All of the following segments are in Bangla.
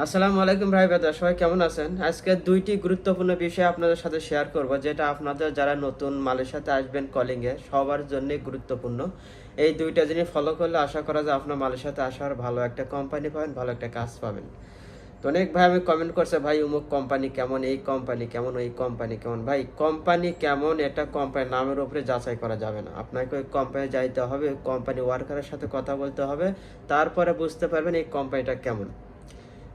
আসসালামু আলাইকুম ভাই বেদা সবাই কেমন আছেন? আজকে দুইটি গুরুত্বপূর্ণ বিষয় আপনাদের সাথে শেয়ার করব, যেটা আপনাদের যারা নতুন মালের সাথে আসবেন কলিংয়ে সবার জন্যই গুরুত্বপূর্ণ। এই দুইটা জিনিস ফলো করলে আশা করা যায় আপনার মালের সাথে আসার ভালো একটা কোম্পানি পাবেন, ভালো একটা কাজ পাবেন। তো অনেক ভাই আমি কমেন্ট করছে, ভাই, অমুক কোম্পানি কেমন, এই কোম্পানি কেমন, ওই কোম্পানি কেমন? ভাই কোম্পানি কেমন এটা কোম্পানির নামের উপরে যাচাই করা যাবে না। আপনাকে ওই কোম্পানি যাইতে হবে কোম্পানি ওয়ার্কারের সাথে কথা বলতে হবে, তারপরে বুঝতে পারবেন এই কোম্পানিটা কেমন।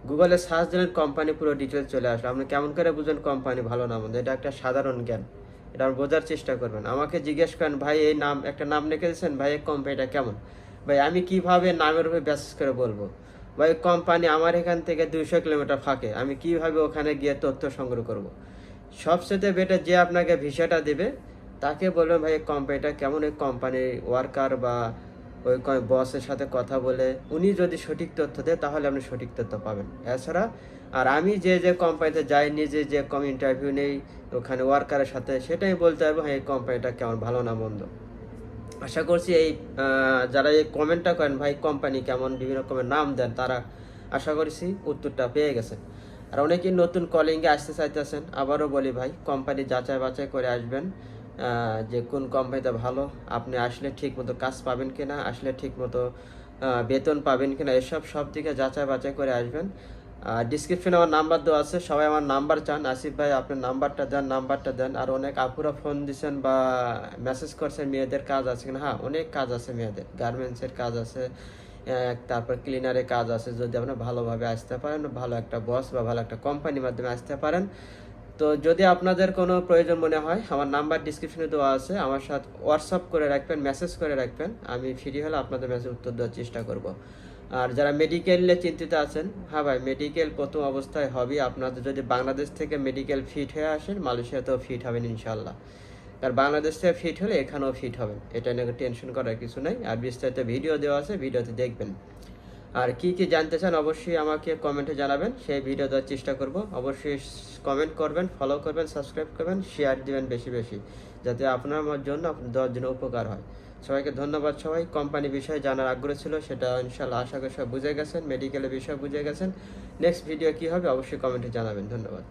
গুগলে সার্চ দিলেন কোম্পানি পুরো ডিটেলস চলে আসবে। আপনি কেমন করে বুঝেন কোম্পানি ভালো না মন্দ? এটা একটা সাধারণ জ্ঞান। এটা বোঝার চেষ্টা করবেন। আমাকে জিজ্ঞেস করেন, ভাই, এই নাম, একটা নাম লিখে দিয়েছেন, ভাই, এই কোম্পানিটা কেমন? ভাই, আমি কীভাবে নামের উপরে ব্যাসেস করে বলব? ভাই কোম্পানি আমার এখান থেকে দুইশো কিলোমিটার ফাঁকে। আমি কীভাবে ওখানে গিয়ে তথ্য সংগ্রহ করব। সবচেয়ে বেটার যে আপনাকে ভিসাটা দেবে, তাকে বলবেন, ভাই কোম্পানিটা কেমন? এই কোম্পানির ওয়ার্কার বা ওই বসের সাথে কথা বলে উনি যদি সঠিক তথ্য দেয়, তাহলে আপনি সঠিক তথ্য পাবেন। এছাড়া, আর আমি যে যে কোম্পানিতে যাই, নিজে যে কম ইন্টারভিউ নেই, ওখানে ওয়ার্কারের সাথে, সেটাই বলতে হবে হ্যাঁ এই কোম্পানিটা কেমন ভালো না মন্দ? আশা করছি এই যারা এই কমেন্টটা করেন, ভাই কোম্পানি কেমন বিভিন্ন রকমের নাম দেন? তারা আশা করছি উত্তরটা পেয়ে গেছেন। আর অনেকেই নতুন কলিংয়ে আসতে চাইতেছেন, আবারও বলি ভাই কোম্পানি যাচাই বাছাই করে আসবেন। যে কোন কোম্পানিতে ভালো, আপনি আসলে ঠিক মতো কাজ পাবেন কি না আসলে ঠিক মতো বেতন পাবেন কি না এসব সব দিকে যাচাই বাছাই করে আসবেন। ডিসক্রিপশনে আমার নাম্বার দেওয়া আছে, সবাই আমার নাম্বার চান। আসিফ ভাই, আপনার নাম্বারটা দেন নাম্বারটা দেন। আর অনেক আপুরা ফোন দিচ্ছেন বা মেসেজ করছেন, মেয়েদের কাজ আছে কিনা। হ্যাঁ অনেক কাজ আছে মেয়েদের। গার্মেন্টসের কাজ আছে তারপর ক্লিনারের কাজ আছে। যদি আপনি ভালোভাবে আসতে পারেন, ভালো একটা বস বা ভালো একটা কোম্পানির মাধ্যমে আসতে পারেন তো যদি আপনাদের কোনো প্রয়োজন মনে হয়, আমার নাম্বার ডিসক্রিপশনে দেওয়া আছে, আমার সাথে হোয়াটসঅ্যাপ করে রাখবেন মেসেজ করে রাখবেন, আমি ফ্রি হলে আপনাদের মেসেজ উত্তর দেওয়ার চেষ্টা করব। আর যারা মেডিকেলে চিন্তিত আছেন হ্যাঁ ভাই মেডিকেল প্রথম অবস্থায় হবে, আপনাদের যদি বাংলাদেশ থেকে মেডিকেল ফিট হয়ে আসেন, মালয়েশিয়াতেও ফিট হবেন ইনশাল্লাহ আর বাংলাদেশ থেকে ফিট হলে এখানেও ফিট হবেন, এটা নিয়ে টেনশন করার কিছু নাই। আর বিস্তারিত ভিডিও দেওয়া আছে ভিডিওতে দেখবেন। আর কি কি জানতে চান অবশ্যই আমাকে কমেন্টে জানাবেন। সেই ভিডিও দেওয়ার চেষ্টা করব। অবশ্যই কমেন্ট করবেন ফলো করবেন সাবস্ক্রাইব করবেন শেয়ার দিবেন বেশি বেশি, যাতে আপনার আমার জন্য আপনার দেওয়ার জন্য উপকার হয়। সবাইকে ধন্যবাদ সবাই। কোম্পানি বিষয়ে জানার আগ্রহ ছিল সেটা ইনশাল্লাহ আশা করি সব বুঝে গেছেন মেডিকেলের বিষয়ে বুঝে গেছেন। নেক্সট ভিডিও কী হবে অবশ্যই কমেন্টে জানাবেন। ধন্যবাদ।